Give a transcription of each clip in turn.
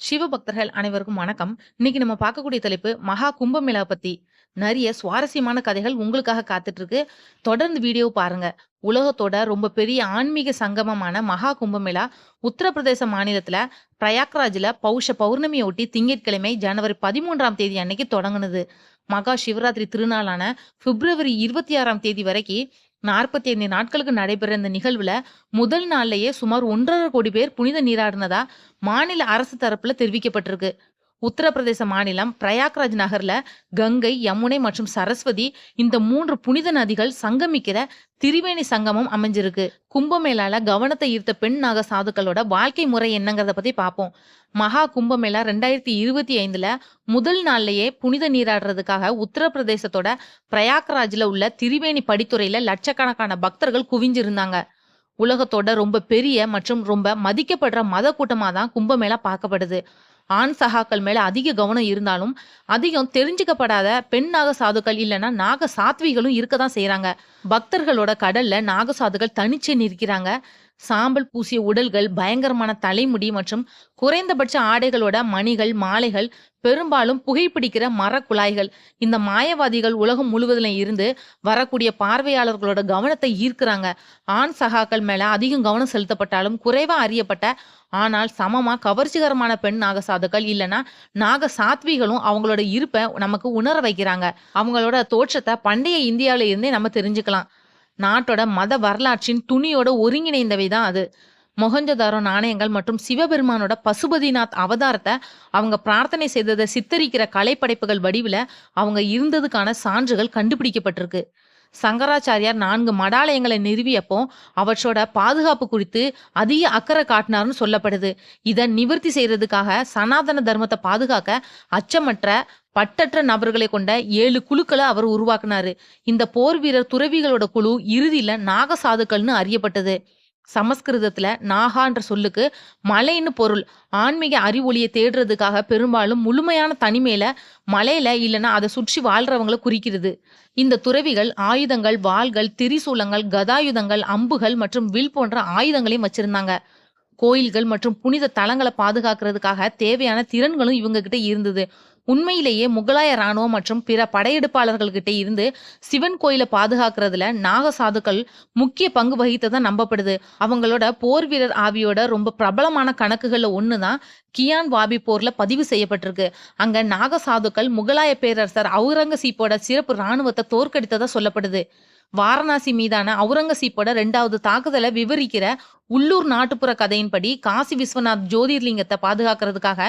சிவபக்தர்கள் அனைவருக்கும் வணக்கம். இன்னைக்கு நம்ம பார்க்கக்கூடிய தலைப்பு மகா கும்பமேளா பத்தி. நிறைய சுவாரஸ்யமான கதைகள் உங்களுக்காக காத்துட்டு இருக்கு. தொடர்ந்து வீடியோ பாருங்க. உலகத்தோட ரொம்ப பெரிய ஆன்மீக சங்கமமான மகா கும்பமேளா உத்தரப்பிரதேச மாநிலத்துல பிரயாக்ராஜ்ல பௌஷ பௌர்ணமியொட்டி திங்கட்கிழமை ஜனவரி 13ஆம் தேதி அன்னைக்கு தொடங்குனது. மகா சிவராத்திரி திருநாளான பிப்ரவரி 26ஆம் தேதி வரைக்கும் நாற்பத்தி ஐந்து நாட்களுக்கு நடைபெற இந்த நிகழ்வுல முதல் நாள்லயே சுமார் 1 1/2 கோடி பேர் புனித நீராடினதா மாநில அரசு தரப்புல தெரிவிக்கப்பட்டிருக்கு. உத்தரப்பிரதேச மாநிலம் பிரயாக்ராஜ் நகர்ல கங்கை, யமுனை மற்றும் சரஸ்வதி இந்த மூன்று புனித நதிகள் சங்கமிக்கிற திரிவேணி சங்கமம் அமைஞ்சிருக்கு. கும்பமேளால கவனத்தை ஈர்த்த பெண் நாக சாதுக்களோட வாழ்க்கை முறை என்னங்கிறத பத்தி பார்ப்போம். மகா கும்பமேளா 2025ல முதல் நாள்லயே புனித நீராடுறதுக்காக உத்தரப்பிரதேசத்தோட பிரயாக்ராஜ்ல உள்ள திரிவேணி படித்துறையில லட்சக்கணக்கான பக்தர்கள் குவிஞ்சிருந்தாங்க. உலகத்தோட ரொம்ப பெரிய மற்றும் ரொம்ப மதிக்கப்படுற மத கூட்டமாக தான் கும்பமேளா பார்க்கப்படுது. ஆண் சகாக்கள் மேல அதிக கவனம் இருந்தாலும், அதிகம் தெரிஞ்சுக்கப்படாத பெண் நாக சாதுக்கள் இல்லன்னா நாக சாத்விகளும் இருக்க தான் செய்கிறாங்க பக்தர்களோட கடல்ல நாக சாதுக்கள் தனிச்சே நிற்கிறாங்க. சாம்பல் பூசிய உடல்கள், பயங்கரமான தலைமுடி மற்றும் குறைந்தபட்ச ஆடைகளோட மணிகள், மாலைகள், பெரும்பாலும் புகைப்பிடிக்கிற மர குழாய்கள். இந்த மாயவாதிகள் உலகம் முழுவதிலும் இருந்து வரக்கூடிய பார்வையாளர்களோட கவனத்தை ஈர்க்கிறாங்க. ஆண் சகாக்கள் மேல அதிகம் கவனம் செலுத்தப்பட்டாலும், குறைவா அறியப்பட்ட ஆனால் சமமா கவர்ச்சிகரமான பெண் நாக சாதுக்கள் இல்லைன்னா நாக சாத்விகளும் அவங்களோட இருப்பை நமக்கு உணர வைக்கிறாங்க. அவங்களோட தோற்றத்தை பண்டைய இந்தியாவில இருந்தே நம்ம தெரிஞ்சுக்கலாம். நாட்டோட மத வரலாற்றின் துணியோட ஒருங்கிணைந்தவை தான் அது. மொகஞ்சதாரோ நாணயங்கள் மற்றும் சிவபெருமானோட பசுபதிநாத் அவதாரத்தை அவங்க பிரார்த்தனை செய்ததை சித்தரிக்கிற கலைப்படைப்புகள் வடிவில அவங்க இருந்ததுக்கான சான்றுகள் கண்டுபிடிக்கப்பட்டிருக்கு. சங்கராச்சாரியார் நான்கு மடாலயங்களை நிறுவியப்போ அவற்றோட பாதுகாப்பு குறித்து அதிக அக்கறை காட்டினார்னு சொல்லப்படுது. இதை நிவர்த்தி செய்யறதுக்காக சனாதன தர்மத்தை பாதுகாக்க அச்சமற்ற, பட்டற்ற நபர்களை கொண்ட ஏழு குழுக்களை அவர் உருவாக்குனாரு. இந்த போர் வீரர் துறவிகளோட குழு இறுதியில நாக சாதுக்கள்னு அறியப்பட்டது. சமஸ்கிருதத்தில் நாகான்ற சொல்லுக்கு மலைன்னு பொருள். ஆன்மீக அறிவொளியை தேடுறதுக்காக பெரும்பாலும் முழுமையான தனிமையில மலையில இல்லைன்னா அதை சுற்றி வாழ்றவங்கள குறிக்கிறது. இந்த துறவிகள் ஆயுதங்கள், வாள்கள், திரிசூலங்கள், கதாயுதங்கள், அம்புகள் மற்றும் வில் போன்ற ஆயுதங்களையும் வச்சிருந்தாங்க. கோயில்கள் மற்றும் புனித தலங்களை பாதுகாக்கிறதுக்காக தேவையான திறன்களும் இவங்க கிட்ட இருந்தது. உண்மையிலேயே முகலாய ராணுவம் மற்றும் பிற படையெடுப்பாளர்கள்கிட்ட இருந்து சிவன் கோயிலை பாதுகாக்கிறதுல நாக சாதுக்கள் முக்கிய பங்கு வகித்ததா நம்பப்படுது. அவங்களோட போர் வீரர் ஆவியோட ரொம்ப பிரபலமான கணக்குகள்ல ஒண்ணுதான் கியான் வாபி போர்ல பதிவு செய்யப்பட்டிருக்கு. அங்க நாக சாதுக்கள் முகலாய பேரரசர் அவுரங்கசீப்போட சிறப்பு இராணுவத்தை தோற்கடித்ததா சொல்லப்படுது. வாரணாசி மீதான அவுரங்கசீப்போட ரெண்டாவது தாக்குதலை விவரிக்கிற உள்ளூர் நாட்டுப்புற கதையின்படி காசி விஸ்வநாத் ஜோதிர்லிங்கத்தை பாதுகாக்கிறதுக்காக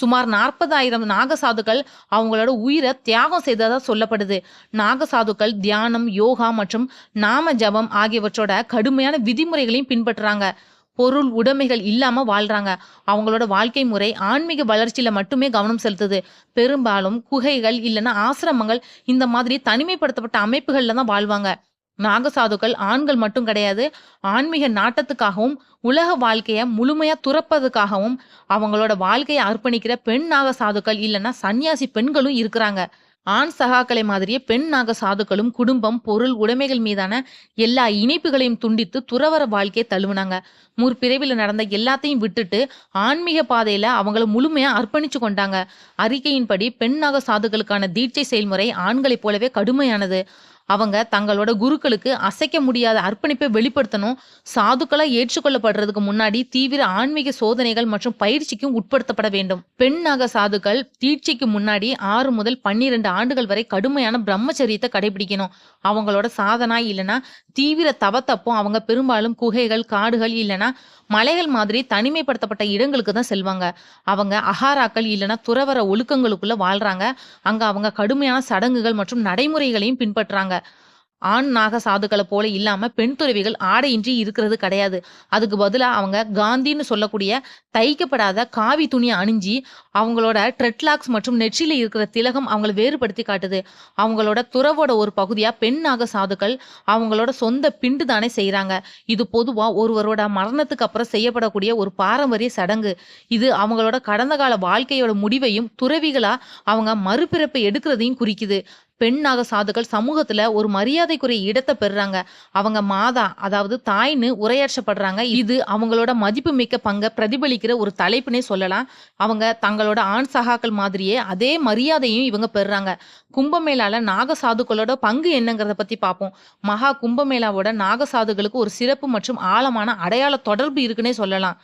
சுமார் 40,000 நாக சாதுக்கள் அவங்களோட உயிரை தியாகம் செய்ததா சொல்லப்படுது. நாக சாதுக்கள் தியானம், யோகா மற்றும் நாம ஜபம் ஆகியவற்றோட கடுமையான விதிமுறைகளையும் பின்பற்றுறாங்க. பொருள், உடைமைகள் இல்லாம வாழ்றாங்க. அவங்களோட வாழ்க்கை முறை ஆன்மீக வளர்ச்சியில மட்டுமே கவனம் செலுத்துது. பெரும்பாலும் குகைகள் இல்லைன்னா ஆசிரமங்கள் இந்த மாதிரி தனிமைப்படுத்தப்பட்ட அமைப்புகள்ல தான் வாழ்வாங்க. நாக சாதுக்கள் ஆண்கள் மட்டும் கிடையாது. ஆன்மீக நாட்டத்துக்காகவும், உலக வாழ்க்கையை முழுமையா துறப்பதுக்காகவும் அவங்களோட வாழ்க்கையை அர்ப்பணிக்கிற பெண் நாக சாதுக்கள் சன்னியாசி பெண்களும் இருக்கிறாங்க. ஆண் சகாக்களை மாதிரியே பெண் நாக சாதுக்களும் குடும்பம், பொருள், உடைமைகள் மீதான எல்லா இணைப்புகளையும் துண்டித்து துறவர வாழ்க்கையை தழுவினாங்க முற்பிறவில நடந்த எல்லாத்தையும் விட்டுட்டு ஆன்மீக பாதையில அவங்கள முழுமையா அர்ப்பணிச்சு கொண்டாங்க. அறிக்கையின்படி பெண் நாக சாதுக்களுக்கான தீட்சை செயல்முறை ஆண்களைப் போலவே கடுமையானது. அவங்க தங்களோட குருக்களுக்கு அசைக்க முடியாத அர்ப்பணிப்பை வெளிப்படுத்தணும். சாதுக்களா ஏற்றுக்கொள்ளப்படுறதுக்கு முன்னாடி தீவிர ஆன்மீக சோதனைகள் மற்றும் பயிற்சிக்கும் உட்படுத்தப்பட வேண்டும். பெண் நாக சாதுக்கள் தீட்சைக்கு முன்னாடி ஆறு முதல் 12 ஆண்டுகள் வரை கடுமையான பிரம்மச்சரியத்தை கடைபிடிக்கணும். அவங்களோட சாதனா இல்லைன்னா தீவிர தவத்தப்போ அவங்க பெரும்பாலும் குகைகள், காடுகள் இல்லைன்னா மலைகள் மாதிரி தனிமைப்படுத்தப்பட்ட இடங்களுக்கு தான் செல்வாங்க. அவங்க அகாராக்கள் இல்லைன்னா துறவர ஒழுக்கங்களுக்குள்ள வாழ்றாங்க. அங்க அவங்க கடுமையான சடங்குகள் மற்றும் நடைமுறைகளையும் பின்பற்றாங்க சொல்றாங்க ஆண் நாக சாதுக்களை போல இல்லாம பெண் துறவிகள் ஆடையின்றி இருக்கிறது கிடையாது. அதுக்கு பதிலா அவங்க காந்தின்னு சொல்லக்கூடிய தைக்கப்படாத காவி துணியை அணிஞ்சி அவங்களோட ட்ரெட்லாக்ஸ் மற்றும் நெற்றியில இருக்கிற திலகம் அவங்கள வேறுபடுத்தி காட்டுது. அவங்களோட துறவோட ஒரு பகுதியா பெண் நாக சாதுக்கள் அவங்களோட சொந்த பிண்டு தானே செய்யறாங்க இது பொதுவா ஒருவரோட மரணத்துக்கு அப்புறம் செய்யப்படக்கூடிய ஒரு பாரம்பரிய சடங்கு. இது அவங்களோட கடந்த கால வாழ்க்கையோட முடிவையும், துறவிகளா அவங்க மறுபிறப்பை எடுக்கிறதையும் குறிக்குது. பெண் நாக சாதுக்கள் சமூகத்துல ஒரு மரியாதைக்குரிய இடத்தை பெறுறாங்க. அவங்க மாதா அதாவது தாய்ன்னு உரையாற்றப்படுறாங்க. இது அவங்களோட மதிப்பு மிக்க பங்க பிரதிபலிக்கிற ஒரு தலைப்புனே சொல்லலாம். அவங்க தங்களோட ஆண் சகாக்கள் மாதிரியே அதே மரியாதையும் இவங்க பெறுறாங்க. கும்பமேளால நாக சாதுக்களோட பங்கு என்னங்கிறத பத்தி பார்ப்போம். மகா கும்பமேளாவோட நாக சாதுகளுக்கு ஒரு சிறப்பு மற்றும் ஆழமான அடையாள தொடர்பு இருக்குன்னே சொல்லலாம்.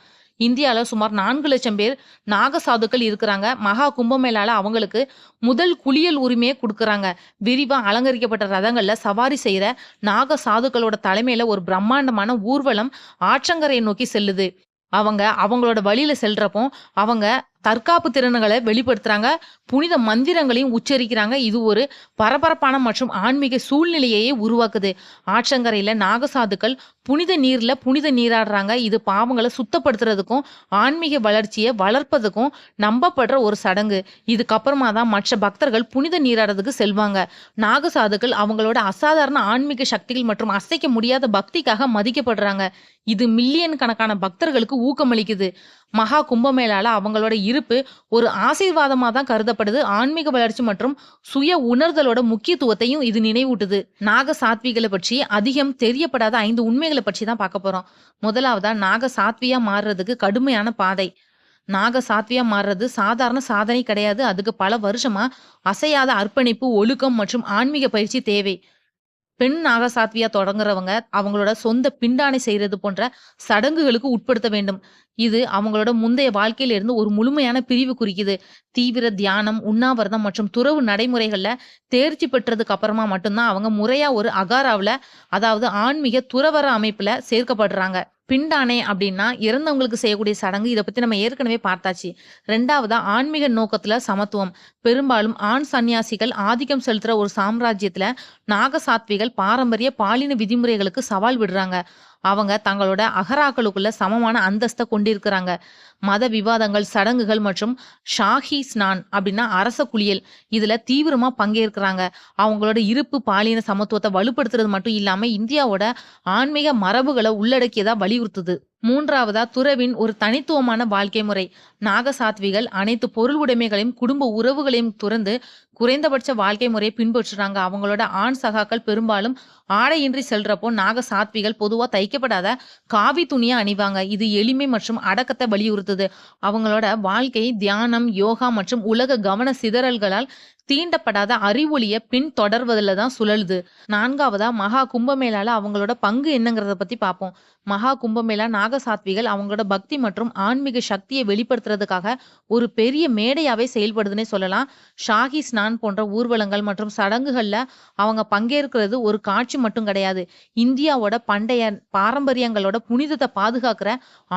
இந்தியாவில் சுமார் 4,00,000 பேர் நாக சாதுக்கள் இருக்கிறாங்க. மகா கும்பமேளால அவங்களுக்கு முதல் குளியல் உரிமையை கொடுக்குறாங்க விரிவாக அலங்கரிக்கப்பட்ட ரதங்களில் சவாரி செய்கிற நாக சாதுக்களோட தலைமையில் ஒரு பிரம்மாண்டமான ஊர்வலம் ஆற்றங்கரையை நோக்கி செல்லுது. அவங்க அவங்களோட வழியில் செல்றப்போ, அவங்க தற்காப்பு திறன்களை வெளிப்படுத்துறாங்க. புனித மந்திரங்களையும் உச்சரிக்கிறாங்க. இது ஒரு பரபரப்பான மற்றும் ஆன்மீக சூழ்நிலையையே உருவாக்குது. ஆற்றங்கரையில் நாகசாதுக்கள் புனித நீரில் புனித நீராடுறாங்க. இது பாவங்களை சுத்தப்படுத்துறதுக்கும், ஆன்மீக வளர்ச்சியை வளர்ப்பதுக்கும் நம்பப்படுற ஒரு சடங்கு. இதுக்கப்புறமா தான் மற்ற பக்தர்கள் புனித நீராடுறதுக்கு செல்வாங்க. நாகசாதுக்கள் அவங்களோட அசாதாரண ஆன்மீக சக்திகள் மற்றும் அசைக்க முடியாத பக்திக்காக மதிக்கப்படுறாங்க. இது மில்லியன் கணக்கான பக்தர்களுக்கு ஊக்கமளிக்குது. மகா கும்பமேளால அவங்களோட இருப்பு ஒரு ஆசீர்வாதமாக தான் கருதப்படுது. ஆன்மீக வளர்ச்சி மற்றும் சுய உணர்தலோட முக்கியத்துவத்தையும் இது நினைவூட்டுது. நாக சாத்விகளை பற்றி அதிகம் தெரியப்படாத ஐந்து உண்மைகளை பற்றி தான் பார்க்க போறோம். முதலாவதா நாக சாத்வியா மாறுறதுக்கு கடுமையான பாதை. நாக சாத்வியா மாறுறது சாதாரண சாதனை கிடையாது. அதுக்கு பல வருஷமா அசையாத அர்ப்பணிப்பு, ஒழுக்கம் மற்றும் ஆன்மீக பயிற்சி தேவை. பெண் நாக சாத்வியா தொடங்குறவங்க அவங்களோட சொந்த பிண்டானை செய்யறது போன்ற சடங்குகளுக்கு உட்படுத்த வேண்டும். இது அவங்களோட முந்தைய வாழ்க்கையில இருந்து ஒரு முழுமையான பிரிவு குறிக்குது. தீவிர தியானம், உண்ணாவிரதம் மற்றும் துறவு நடைமுறைகள்ல தேர்ச்சி பெற்றதுக்கு அப்புறமா மட்டும்தான் அவங்க முறையா ஒரு அகாராவில் அதாவது ஆன்மீக துறவற அமைப்புல சேர்க்கப்படுறாங்க. பிண்டானை அப்படின்னா இறந்தவங்களுக்கு செய்யக்கூடிய சடங்கு. இதை பத்தி நம்ம ஏற்கனவே பார்த்தாச்சு. ரெண்டாவதா ஆன்மீக நோக்கத்துல சமத்துவம். பெரும்பாலும் ஆண் சன்னியாசிகள் ஆதிக்கம் செலுத்துற ஒரு சாம்ராஜ்யத்துல நாக சாத்விகள் பாரம்பரிய பாலின விதிமுறைகளுக்கு சவால் விடுறாங்க. அவங்க தங்களோட அகராக்களுக்குள்ள சமமான அந்தஸ்தை கொண்டிருக்கிறாங்க. மத விவாதங்கள், சடங்குகள் மற்றும் ஷாஹி ஸ்நான் அப்படின்னா அரச குளியல். இதுல தீவிரமா பங்கேற்கிறாங்க. அவங்களோட இருப்பு பாலின சமத்துவத்தை வலுப்படுத்துறது மட்டும் இல்லாம இந்தியாவோட ஆன்மீக மரபுகளை உள்ளடக்கியதா வலியுறுத்துது. மூன்றாவதா துறவின் ஒரு தனித்துவமான வாழ்க்கை முறை. நாக சாத்விகள் அனைத்து பொருள் உடைமைகளையும், குடும்ப உறவுகளையும் துறந்து குறைந்தபட்ச வாழ்க்கை முறையை பின்பற்றுறாங்க. அவங்களோட ஆண் சகாக்கள் பெரும்பாலும் ஆடையின்றி செல்றப்போ நாக சாத்விகள் பொதுவா தைக்கப்படாத காவி துணியை அணிவாங்க. இது எளிமை மற்றும் அடக்கத்தை வலியுறுத்துது. அவங்களோட வாழ்க்கை தியானம், யோகா மற்றும் உலக கவன சிதறல்களால் தீண்டப்படாத அறிவொளிய பின்தொடர்வதுல தான் சுழலுது. நான்காவதா மகா கும்பமேளால அவங்களோட பங்கு என்னங்கிறத பத்தி பார்ப்போம். மகா கும்பமேளா நாக சாத்விகள் அவங்களோட பக்தி மற்றும் ஆன்மீக சக்தியை வெளிப்படுத்துறதுக்காக ஒரு பெரிய மேடையாவே செயல்படுதுன்னே சொல்லலாம். ஷாஹி ஸ்நான் போன்ற ஊர்வலங்கள் மற்றும் சடங்குகள்ல அவங்க பங்கேற்கிறது ஒரு காட்சி மட்டும் கிடையாது. இந்தியாவோட பண்டைய பாரம்பரியங்களோட புனிதத்தை பாதுகாக்கிற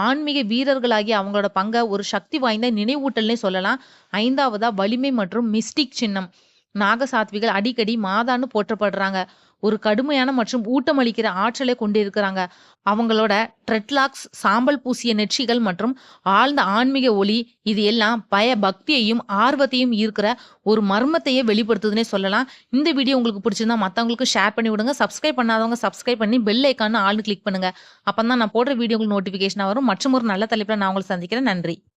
ஆன்மீக வீரர்களாகிய அவங்களோட பங்க ஒரு சக்தி வாய்ந்த நினைவூட்டல்னே சொல்லலாம். ஐந்தாவதா வலிமை மற்றும் மிஸ்டிக் சின்னம். நாக சாத்விகள் அடிக்கடி மாதான்னு போற்றப்படுறாங்க. ஒரு கடுமையான மற்றும் ஊட்டமளிக்கிற ஆற்றலை கொண்டிருக்கிறாங்க. அவங்களோட ட்ரெட்லாக்ஸ், சாம்பல் பூசிய நெற்றிகள் மற்றும் ஆழ்ந்த ஆன்மீக ஒளி இது எல்லாம் பய பக்தியையும், ஆர்வத்தையும் ஈர்க்கிற ஒரு மர்மத்தையே வெளிப்படுத்துதுன்னே சொல்லலாம். இந்த வீடியோ உங்களுக்கு பிடிச்சிருந்தா மத்தவங்களுக்கு ஷேர் பண்ணி விடுங்க. சப்ஸ்கிரைப் பண்ணாதவங்க சப்ஸ்கிரைப் பண்ணி பெல் ஐகான் ஆள்னு கிளிக் பண்ணுங்க. அப்பதான் நான் போடுற வீடியோ உங்களுக்கு வரும் வரும். மற்றுமொரு நல்ல தலைப்பில் நான் உங்களுக்கு சந்திக்கிறேன். நன்றி.